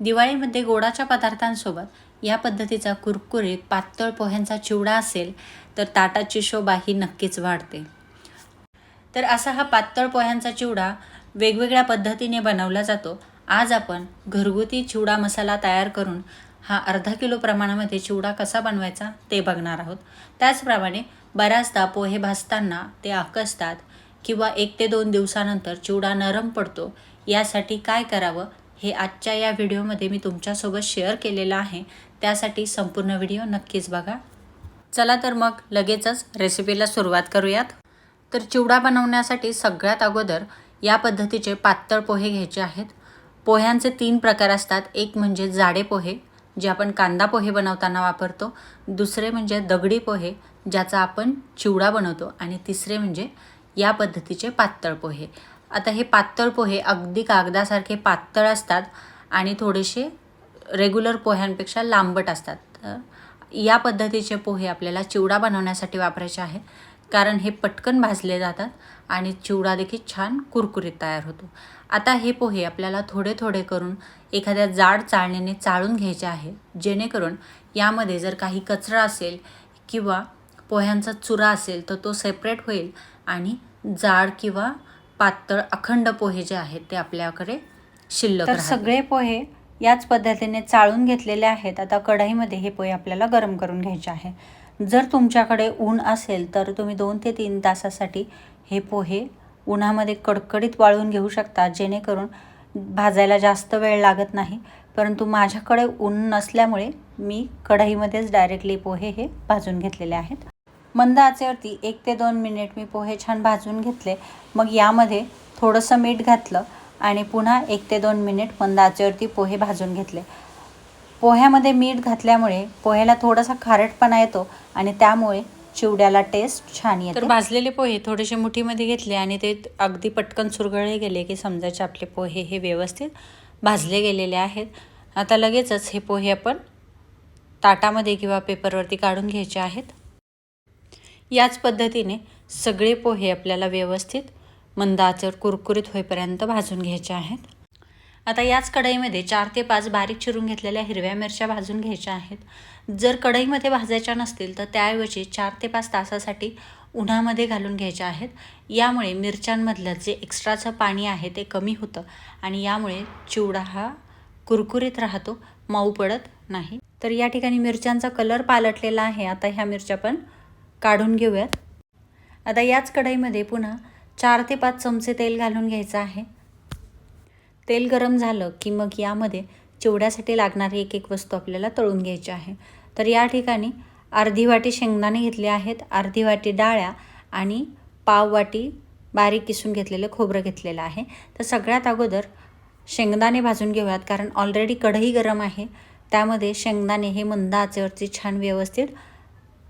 दिवाळीमध्ये गोडाच्या पदार्थांसोबत या पद्धतीचा कुरकुरीत पातळ पोह्यांचा चिवडा असेल तर ताटाची शोभा ही नक्कीच वाढते. तर असा हा पातळ पोह्यांचा चिवडा वेगवेगळ्या पद्धतीने बनवला जातो. आज आपण घरगुती चिवडा मसाला तयार करून हा अर्धा किलो प्रमाणामध्ये चिवडा कसा बनवायचा ते बघणार आहोत. त्याचप्रमाणे बऱ्याचदा पोहे भाजताना ते आकसतात किंवा एक ते दोन दिवसानंतर चिवडा नरम पडतो. यासाठी काय करावं? हे आजच्या या व्हिडिओमध्ये मी तुमच्यासोबत शेअर केलेलं आहे. त्यासाठी संपूर्ण व्हिडिओ नक्कीच बघा. चला तर मग लगेचच रेसिपीला सुरुवात करूयात. तर चिवडा बनवण्यासाठी सगळ्यात अगोदर या पद्धतीचे पातळ पोहे घ्यायचे आहेत. पोह्यांचे तीन प्रकार असतात. एक म्हणजे जाडे पोहे जे आपण कांदा पोहे बनवताना वापरतो. दुसरे म्हणजे दगडी पोहे ज्याचा आपण चिवडा बनवतो. आणि तिसरे म्हणजे या पद्धतीचे पातळ पोहे. आता हे पातळ पोहे अगदी कागदासारखे पातळ असतात आणि थोडेसे रेग्युलर पोह्यांपेक्षा लांबट असतात. तर या पद्धतीचे पोहे आपल्याला चिवडा बनवण्यासाठी वापरायचे आहे. कारण हे पटकन भाजले जातात आणि चिवडा देखील छान कुरकुरीत तयार होतो. आता हे पोहे आपल्याला थोडे थोडे करून एखाद्या जाड चाळणीने चाळून घ्यायचे आहे. जेणेकरून यामध्ये जर काही कचरा असेल किंवा पोह्यांचा चुरा असेल तर तो सेपरेट होईल आणि जाड किंवा पातळ अखंड पोहे जे आहेत ते आपल्याकडे शिल्लक तर सगळे पोहे याच पद्धतीने चाळून घेतलेले आहेत. आता कढईमध्ये हे पोहे आपल्याला गरम करून घ्यायचे आहे. जर तुमच्याकडे ऊन असेल तर तुम्ही दोन ते तीन तासासाठी हे पोहे उन्हामध्ये कडकडीत वाळून घेऊ शकता जेणेकरून भाजायला जास्त वेळ लागत नाही. परंतु माझ्याकडे ऊन नसल्यामुळे मी कढईमध्येच डायरेक्टली पोहे हे भाजून घेतलेले आहेत. मंद आचेवरती एक ते दोन मिनिट मी पोहे छान भाजून घेतले. मग यामध्ये थोडंसं मीठ घातलं आणि पुन्हा एक ते दोन मिनिट मंद आचेवरती पोहे भाजून घेतले. पोह्यामध्ये मीठ घातल्यामुळे पोह्याला थोडासा खारटपणा येतो आणि त्यामुळे चिवड्याला टेस्ट छान येते. तर भाजलेले पोहे थोडेसे मुठीमध्ये घेतले आणि ते अगदी पटकन चुरगळले गेले की समजायचे आपले पोहे हे व्यवस्थित भाजले गेलेले आहेत. आता लगेचच हे पोहे आपण ताटामध्ये किंवा पेपरवरती काढून घ्यायचे आहेत. याच पद्धतीने सगळे पोहे आपल्याला व्यवस्थित मंद कुरकुरीत होईपर्यंत भाजून घ्यायचे आहेत. आता याच कढईमध्ये चार ते पाच बारीक चिरून घेतलेल्या हिरव्या मिरच्या भाजून घ्यायच्या आहेत. जर कढईमध्ये भाजायच्या नसतील तर त्याऐवजी चार ते पाच तासासाठी उन्हामध्ये घालून घ्यायच्या आहेत. यामुळे मिरच्यांमधलं जे एक्स्ट्राचं पाणी आहे ते कमी होतं आणि यामुळे चिवडा हा कुरकुरीत राहतो मऊ पडत नाही. तर या ठिकाणी मिरच्यांचा कलर पालटलेला आहे. आता ह्या मिरच्या पण काढून घेऊयात. आता याच कढईमध्ये पुन्हा चार ते पाच चमचे तेल घालून घ्यायचं आहे. तेल गरम झालं की मग यामध्ये चिवड्यासाठी लागणारी एक एक वस्तू आपल्याला तळून घ्यायची आहे. तर या ठिकाणी अर्धी वाटी शेंगदाणे घेतले आहेत अर्धी वाटी डाळ्या आणि पाव वाटी बारीक किसून घेतलेलं खोबरं घेतलेलं आहे. तर सगळ्यात अगोदर शेंगदाणे भाजून घेऊयात कारण ऑलरेडी कढई गरम आहे. त्यामध्ये शेंगदाणे हे मंद आचेवरती छान व्यवस्थित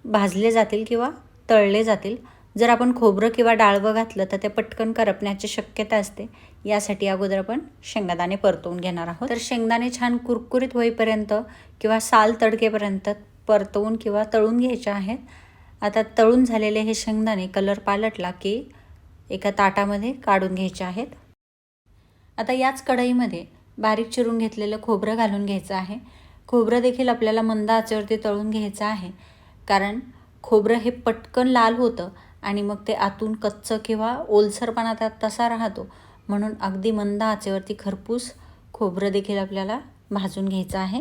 भाजले जातील किंवा तळले जातील. जर आपण खोबरं किंवा डाळवं घातलं तर ते पटकन करपण्याची शक्यता असते. यासाठी अगोदर आपण शेंगदाणे परतवून घेणार आहोत. तर शेंगदाणे छान कुरकुरीत होईपर्यंत किंवा साल तडकेपर्यंत परतवून किंवा तळून घ्यायचे आहेत. आता तळून झालेले हे शेंगदाणे कलर पालटला की एका ताटामध्ये काढून घ्यायचे आहेत. आता याच कढईमध्ये बारीक चिरून घेतलेलं खोबरं घालून घ्यायचं आहे. खोबरं देखील आपल्याला मंद आचेवरती तळून घ्यायचं आहे. कारण खोबरं हे पटकन लाल होतं आणि मग ते आतून कच्चं किंवा ओलसरपणा त्यात तसा राहतो. म्हणून अगदी मंद आचेवरती खरपूस खोबरं देखील आपल्याला भाजून घ्यायचं आहे.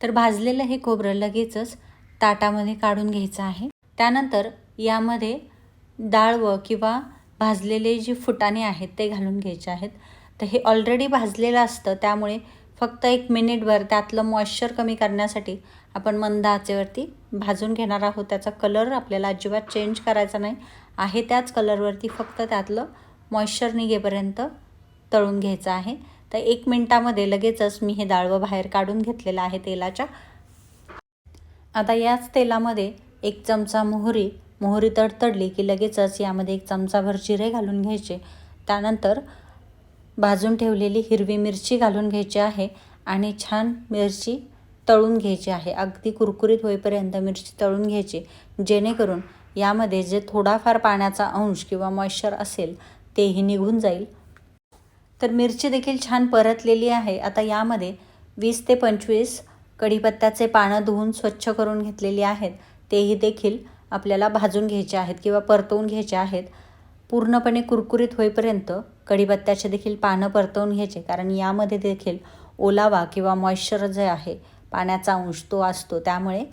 तर भाजलेलं हे खोबरं लगेचच ताटामध्ये काढून घ्यायचं आहे. त्यानंतर यामध्ये डाळवं किंवा भाजलेले जे फुटाणे आहेत ते घालून घ्यायचे आहेत. तर हे ऑलरेडी भाजलेलं असतं त्यामुळे फक्त एक मिनिटभर त्यातलं मॉइश्चर कमी करण्यासाठी आपण मंद आचेवरती भाजून घेणार आहोत. त्याचा कलर आपल्याला अजिबात चेंज करायचा नाही. आहे त्याच कलरवरती फक्त त्यातलं मॉइश्चर निघेपर्यंत तळून घ्यायचं आहे. तर एक मिनटामध्ये लगेचच मी हे डाळवं बाहेर काढून घेतलेलं आहे तेलाच्या. आता याच तेलामध्ये एक चमचा मोहरी मोहरी तडतडली की लगेचच यामध्ये एक चमचाभर जिरे घालून घ्यायचे. त्यानंतर भाजून ठेवलेली हिरवी मिरची घालून घ्यायची आहे आणि छान मिरची तळून घ्यायची आहे. अगदी कुरकुरीत होईपर्यंत मिरची तळून घ्यायची जेणेकरून यामध्ये जे थोडाफार पाण्याचा अंश किंवा मॉइश्चर असेल तेही निघून जाईल. तर मिरची देखील छान परतलेली आहे. आता यामध्ये वीस ते पंचवीस कढीपत्त्याचे पानं धुवून स्वच्छ करून घेतलेली आहेत. तेही देखील आपल्याला भाजून घ्यायचे आहेत किंवा परतवून घ्यायचे आहेत. पूर्णपणे कुरकुरीत होईपर्यंत कढीपत्त्याचे देखील पानं परतवून घ्यायचे. कारण यामध्ये देखील ओलावा किंवा मॉइश्चर जे आहे पाण्याचा अंश तो असतो. त्यामुळे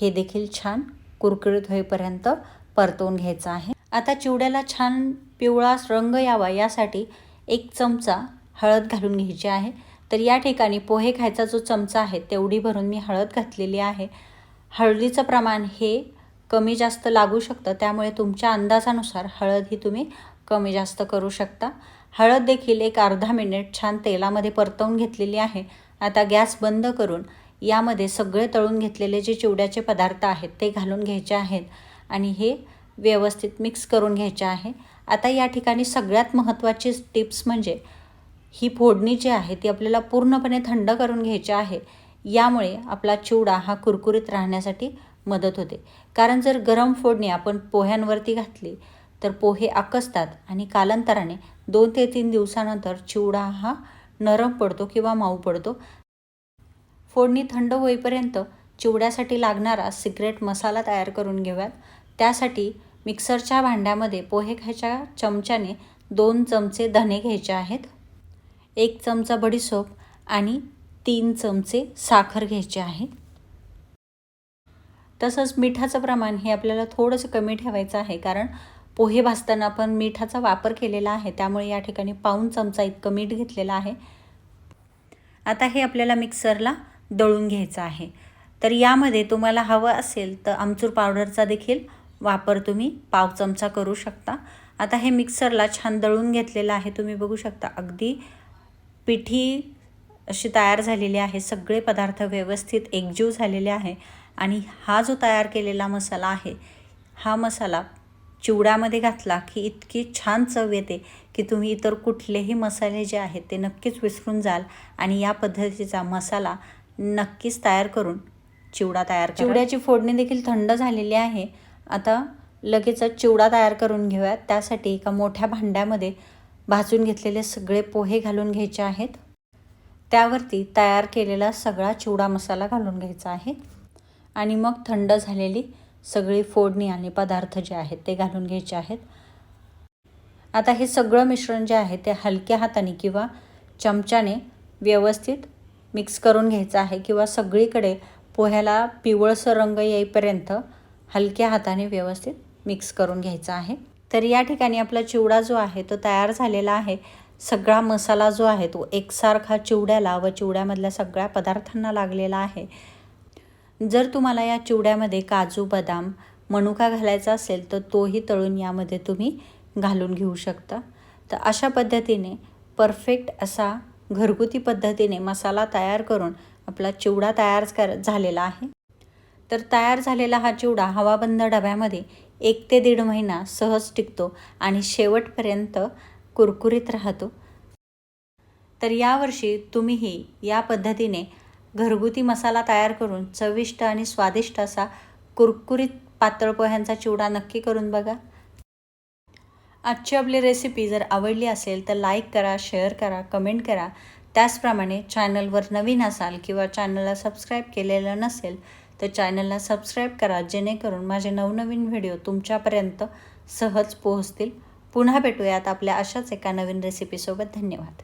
हे देखील छान कुरकुरीत होईपर्यंत परतवून घ्यायचं आहे. आता चिवड्याला छान पिवळा रंग यावा यासाठी एक चमचा हळद घालून घ्यायची आहे. तर या ठिकाणी पोहे खायचा जो चमचा आहे तेवढी भरून मी हळद घातलेली आहे. हळदीचं प्रमाण हे कमी जास्त लागू शकतं. त्यामुळे तुमच्या अंदाजानुसार हळद ही तुम्ही कमी जास्त करू शकता. हळद देखील एक अर्धा मिनिट छान तेलामध्ये परतवून घेतलेली आहे. आता गॅस बंद करून यामध्ये सगळे तळून घेतलेले जे चिवड्याचे पदार्थ आहेत ते घालून घ्यायचे आहेत आणि हे व्यवस्थित मिक्स करून घ्यायचे आहे. आता या ठिकाणी सगळ्यात महत्त्वाची टिप्स म्हणजे ही फोडणी जी आहे ती आपल्याला पूर्णपणे थंड करून घ्यायची आहे. यामुळे आपला चिवडा हा कुरकुरीत राहण्यासाठी मदत होते. कारण जर गरम फोडणी आपण पोह्यांवरती घातली तर पोहे आकसतात आणि कालांतराने दोन ते तीन दिवसानंतर चिवडा हा नरम पडतो किंवा मऊ पडतो. फोडणी थंड होईपर्यंत चिवड्यासाठी लागणारा सिक्रेट मसाला तयार करून घेऊयात. त्यासाठी मिक्सरच्या भांड्यामध्ये पोहे खायच्या चमच्याने दोन चमचे धने घ्यायचे आहेत एक चमचा बडीसोप आणि तीन चमचे साखर घ्यायचे आहे. तसंच मिठाचं प्रमाण हे आपल्याला थोडंसं कमी ठेवायचं आहे कारण पोहे भाजताना पण मिठाचा वापर केलेला आहे. त्यामुळे या ठिकाणी पाऊन चमचा इतकं मीठ घेतलेलं आहे. आता हे आपल्याला मिक्सरला दळून घ्यायचं आहे. तर यामध्ये तुम्हाला हवं असेल तर आमचूर पावडरचा देखील वापर तुम्ही पाव चमचा करू शकता. आता हे मिक्सरला छान दळून घेतलेलं आहे. तुम्ही बघू शकता अगदी पिठी अशी तयार झालेली आहे. सगळे पदार्थ व्यवस्थित एकजीव झालेले आहे. आणि हा जो तयार केलेला मसाला आहे हा मसाला चिवड्यामध्ये घातला की इतकी छान चव येते की तुम्ही इतर कुठलेही मसाले जे आहेत ते नक्कीच विसरून जाल आणि या पद्धतीचा मसाला नक्कीच तयार करून चिवडा तयार चिवड्याची फोडणी देखील थंड झालेली आहे. आता लगेचच चिवडा तयार करून घेऊयात. त्यासाठी एका मोठ्या भांड्यामध्ये भाजून घेतलेले सगळे पोहे घालून घ्यायचे आहेत. त्यावरती तयार केलेला सगळा चिवडा मसाला घालून घ्यायचा आहे. आणि मग थंड झालेली सगळी फोडणी आणि पदार्थ जे आहेत ते घालून घ्यायचे आहेत. आता हे सगळं मिश्रण जे आहे ते हलक्या हाताने किंवा चमच्याने व्यवस्थित मिक्स करून घ्यायचं आहे किंवा सगळीकडे पोह्याला पिवळसर रंग येईपर्यंत हलक्या हाताने व्यवस्थित मिक्स करून घ्यायचा आहे. तर या ठिकाणी आपला चिवडा जो आहे तो तयार झालेला आहे. सगळा मसाला जो आहे तो एकसारखा चिवड्याला व चिवड्यामधल्या सगळ्या पदार्थांना लागलेला आहे. जर तुम्हाला या चिवड्यामध्ये काजू बदाम मनुका घालायचा असेल तर तोही तळून यामध्ये तुम्ही घालून घेऊ शकता. तर अशा पद्धतीने परफेक्ट असा घरगुती पद्धतीने मसाला तयार करून आपला चिवडा तयार कर झालेला आहे. तर तयार झालेला हा चिवडा हवाबंद डब्यामध्ये एक ते दीड महिना सहज टिकतो आणि शेवटपर्यंत कुरकुरीत राहतो. तर यावर्षी तुम्हीही या पद्धतीने घरगुती मसाला तयार करून चविष्ट आणि स्वादिष्ट असा कुरकुरीत पातळ पोह्यांचा चिवडा नक्की करून बघा. आजची आपली रेसिपी जर आवडली असेल तर लाईक करा शेअर करा कमेंट करा. त्याचप्रमाणे चॅनलवर नवीन असाल किंवा चॅनलला सबस्क्राईब केलेलं नसेल तर चॅनलला सबस्क्राईब करा जेणेकरून माझे नवनवीन व्हिडिओ तुमच्यापर्यंत सहज पोहोचतील. पुन्हा भेटूयात आपल्या अशाच एका नवीन रेसिपीसोबत धन्यवाद.